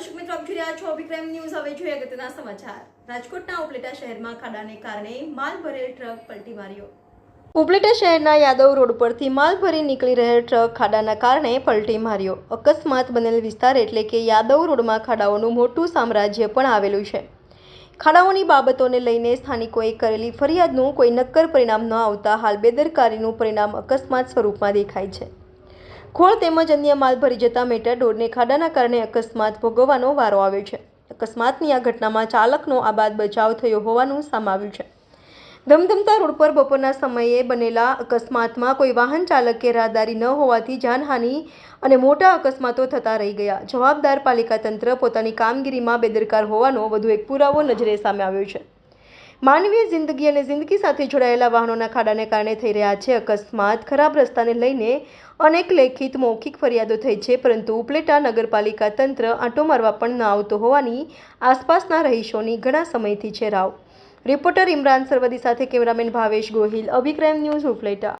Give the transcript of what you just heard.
દર્શક મિત્રો, આપ જોઈ રહ્યા છો અભિક્રમ ન્યૂઝ. હવે જોઈએ અગત્યના સમાચાર. રાજકોટના ઉપલેટા શહેરમાં ખાડાને કારણે માલ ભરેલ ટ્રક પલટી માર્યો. ઉપલેટા શહેરના યાદવ રોડ પરથી માલ ભરી નીકળી રહેલ ટ્રક ખાડાના કારણે પલટી માર્યો. અકસ્માત બનેલ વિસ્તાર એટલે કે યાદવ રોડમાં ખાડાઓનું મોટું સામ્રાજ્ય પણ આવેલું છે. ખાડાઓની બાબતોને લઈને સ્થાનિકોએ કરેલી ફરિયાદનું કોઈ નક્કર પરિણામ ન આવતા હાલ બેદરકારીનું પરિણામ અકસ્માત સ્વરૂપમાં દેખાય છે. ખોળ તેમજ અન્ય માલ ભરી જતા મેટાડોરને ખાડાના કારણે અકસ્માત ભોગવવાનો વારો આવ્યો છે. અકસ્માતની આ ઘટનામાં ચાલકનો આબાદ બચાવ થયો હોવાનું સામે આવ્યું છે. ધમધમતા રોડ પર બપોરના સમયે બનેલા અકસ્માતમાં કોઈ વાહન ચાલકે રાહદારી ન હોવાથી જાનહાનિ અને મોટા અકસ્માતો થતા રહી ગયા. જવાબદાર પાલિકા તંત્ર પોતાની કામગીરીમાં બેદરકાર હોવાનો વધુ એક પુરાવો નજરે સામે આવ્યો છે. માનવીય જિંદગી અને જિંદગી સાથે જોડાયેલા વાહનોના ખાડાને કારણે થઈ રહ્યા છે અકસ્માત. ખરાબ રસ્તાને લઈને અનેક લેખિત મૌખિક ફરિયાદો થઈ છે, પરંતુ ઉપલેટા નગરપાલિકા તંત્ર આંટો મારવા પણ ન આવતો હોવાની આસપાસના રહીશોની ઘણા સમયથી છે રાવ. રિપોર્ટર ઇમરાન સરવદી સાથે કેમેરામેન ભાવેશ ગોહિલ, અભિક્રમ ન્યૂઝ ઉપલેટા.